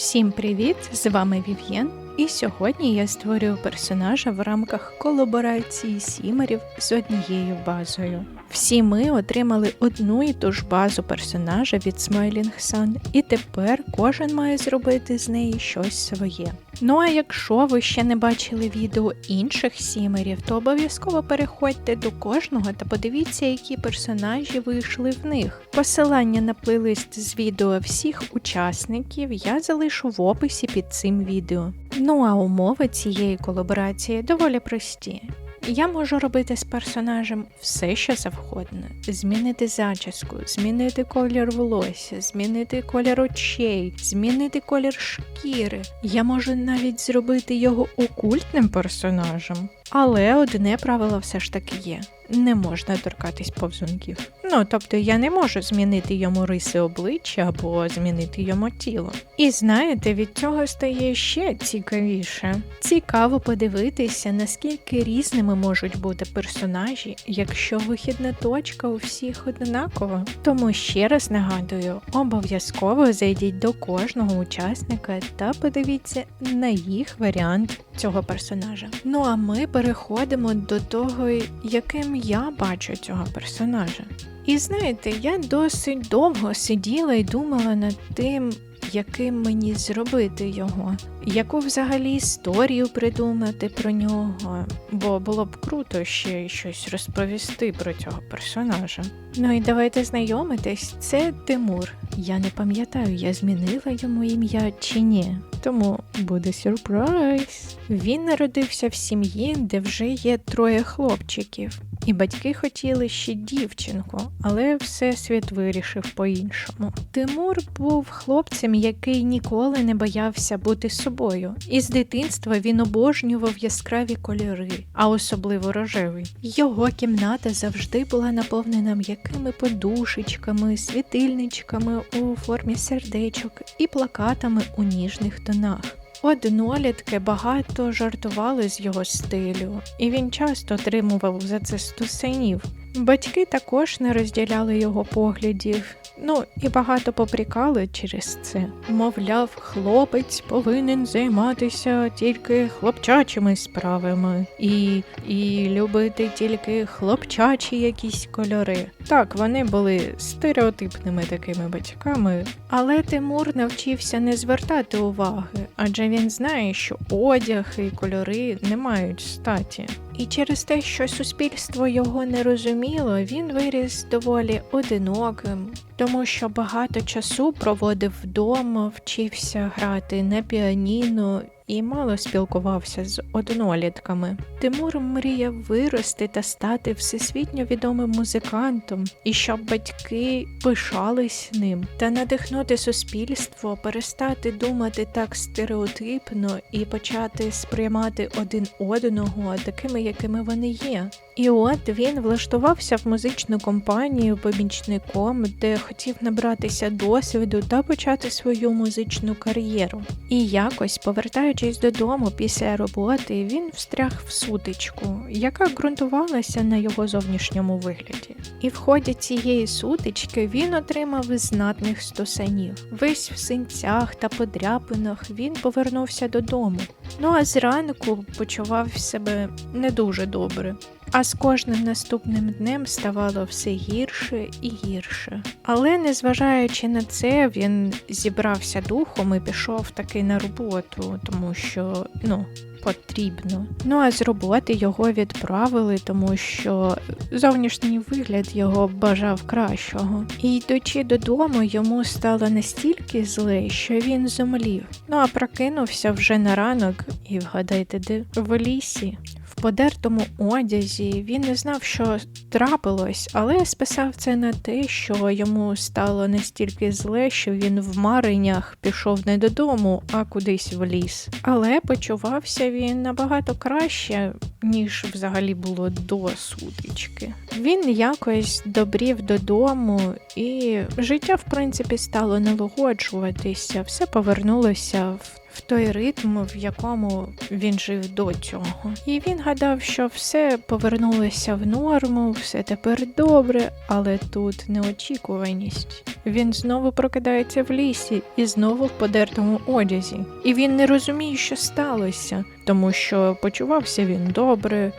Всім привіт! З вами Вів'єн. І сьогодні я створюю персонажа в рамках колаборації сімерів з однією базою. Всі ми отримали одну і ту ж базу персонажа від Smiling Sun, і тепер кожен має зробити з неї щось своє. Ну а якщо ви ще не бачили відео інших сімерів, то обов'язково переходьте до кожного та подивіться, які персонажі вийшли в них. Посилання на плейлист з відео всіх учасників я залишу в описі під цим відео. Ну а умови цієї колаборації доволі прості. Я можу робити з персонажем все, що завгодно: змінити зачіску, змінити колір волосся, змінити колір очей, змінити колір шкіри. Я можу навіть зробити його окультним персонажем. Але одне правило все ж таки є: не можна торкатись повзунків. Ну тобто я не можу змінити йому риси обличчя або змінити йому тіло. І знаєте, від цього стає ще цікавіше. Цікаво подивитися, наскільки різними можуть бути персонажі, якщо вихідна точка у всіх однакова. Тому ще раз нагадую, обов'язково зайдіть до кожного учасника та подивіться на їх варіант цього персонажа. Ну а ми переходимо до того, яким я бачу цього персонажа. І знаєте, я досить довго сиділа і думала над тим, яким мені зробити його, яку взагалі історію придумати про нього, бо було б круто ще щось розповісти про цього персонажа. Ну і давайте знайомитись, це Тимур. Я не пам'ятаю, я змінила йому ім'я чи ні. Тому буде сюрприз. Він народився в сім'ї, де вже є троє хлопчиків. І батьки хотіли ще дівчинку, але всесвіт вирішив по-іншому. Тимур був хлопцем, який ніколи не боявся бути собою, і з дитинства він обожнював яскраві кольори, а особливо рожевий. Його кімната завжди була наповнена м'якими подушечками, світильничками у формі сердечок і плакатами у ніжних тонах. Однолітки багато жартували з його стилю, і він часто отримував за це стусанів. Батьки також не розділяли його поглядів, ну і багато попрікали через це. Мовляв, хлопець повинен займатися тільки хлопчачими справами і, і любити тільки хлопчачі якісь кольори. Так, вони були стереотипними такими батьками, але Тимур навчився не звертати уваги, адже він знає, що одяг і кольори не мають статі. І через те, що суспільство його не розуміло, він виріс доволі одиноким, тому що багато часу проводив вдома, вчився грати на піаніно і мало спілкувався з однолітками. Тимур мріяв вирости та стати всесвітньо відомим музикантом, і щоб батьки пишались ним та надихнути суспільство, перестати думати так стереотипно і почати сприймати один одного такими, якими вони є. І от він влаштувався в музичну компанію помічником, де хотів набратися досвіду та почати свою музичну кар'єру. І якось, повертаючись додому після роботи, він встряг в сутичку, яка ґрунтувалася на його зовнішньому вигляді. І в ході цієї сутички він отримав знатних стосанів. Весь в синцях та подряпинах він повернувся додому. Ну а зранку почував себе не дуже добре. А з кожним наступним днем ставало все гірше і гірше. Але незважаючи на це, він зібрався духом і пішов таки на роботу, тому що ну. Потрібно. Ну а з роботи його відправили, тому що зовнішній вигляд його бажав кращого. І йдучи додому, йому стало настільки зле, що він зомлів. Ну а прокинувся вже на ранок, і вгадайте, де в лісі. Подертому одязі він не знав, що трапилось, але списав це на те, що йому стало настільки зле, що він в мареннях пішов не додому, а кудись в ліс. Але почувався він набагато краще. Ніж взагалі було до сутички. Він якось добрів додому, і життя, в принципі, стало налагоджуватися, все повернулося в. В той ритм, в якому він жив до цього, і він гадав, що все повернулося в норму, все тепер добре, але тут неочікуваність. Він знову прокидається в лісі і знову в подертому одязі. І він не розуміє, що сталося, тому що почувався він добре,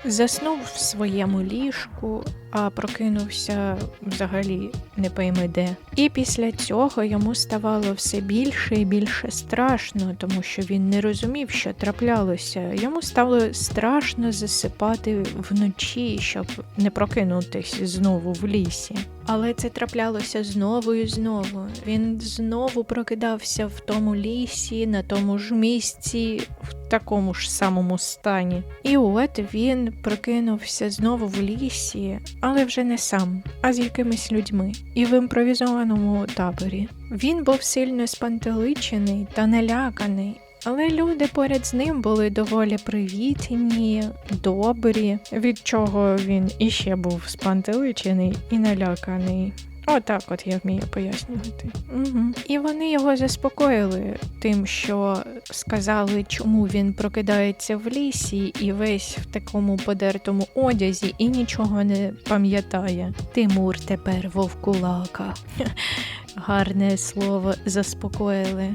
заснув в своєму ліжку, а прокинувся взагалі не пойми де. І після цього йому ставало все більше і більше страшно, тому що він не розумів, що траплялося. Йому стало страшно засипати вночі, щоб не прокинутись знову в лісі. Але це траплялося знову і знову. Він знову прокидався в тому лісі, на тому ж місці, в такому ж самому стані. І от він прокинувся знову в лісі, але вже не сам, а з якимись людьми, і в імпровізованому таборі. Він був сильно спантеличений та наляканий. Але люди поряд з ним були доволі привітні, добрі, від чого він іще був спантеличений і наляканий. Отак от я вмію пояснювати. Угу. І вони його заспокоїли тим, що сказали, чому він прокидається в лісі і весь в такому подертому одязі і нічого не пам'ятає. Тимур тепер вовкулака. Гарне слово заспокоїли.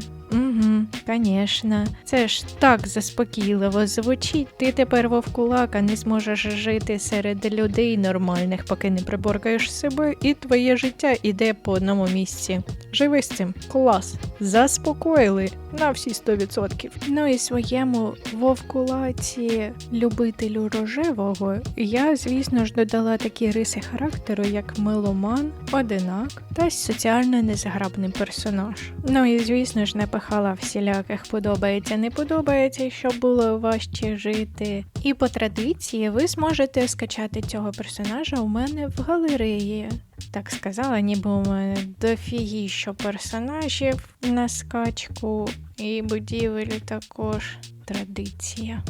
Угу, звісно. Це ж так заспокійливо звучить. Ти тепер вовкулака не зможеш жити серед людей нормальних, поки не приборкаєш себе, і твоє життя іде по одному місці. Живи з цим. Клас. Заспокоїли на всі 100%. Ну і своєму вовкулаці любителю рожевого я, звісно ж, додала такі риси характеру, як меломан, одинак та соціально незграбний персонаж. Ну і звісно ж, напихала всіляких подобається, не подобається, щоб було важче жити. І по традиції ви зможете скачати цього персонажа у мене в галереї. Так сказала, ніби у мене дофігіщо персонажів на скачку і будівель також традиція.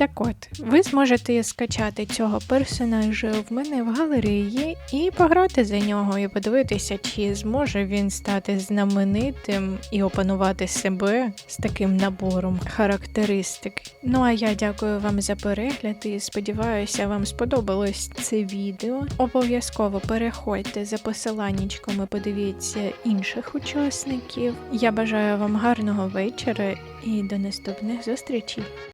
Так от, ви зможете скачати цього персонажа в мене в галереї і пограти за нього, і подивитися, чи зможе він стати знаменитим і опанувати себе з таким набором характеристик. Ну а я дякую вам за перегляд і сподіваюся, вам сподобалось це відео. Обов'язково переходьте за посиланнячком і подивіться інших учасників. Я бажаю вам гарного вечора і до наступних зустрічей.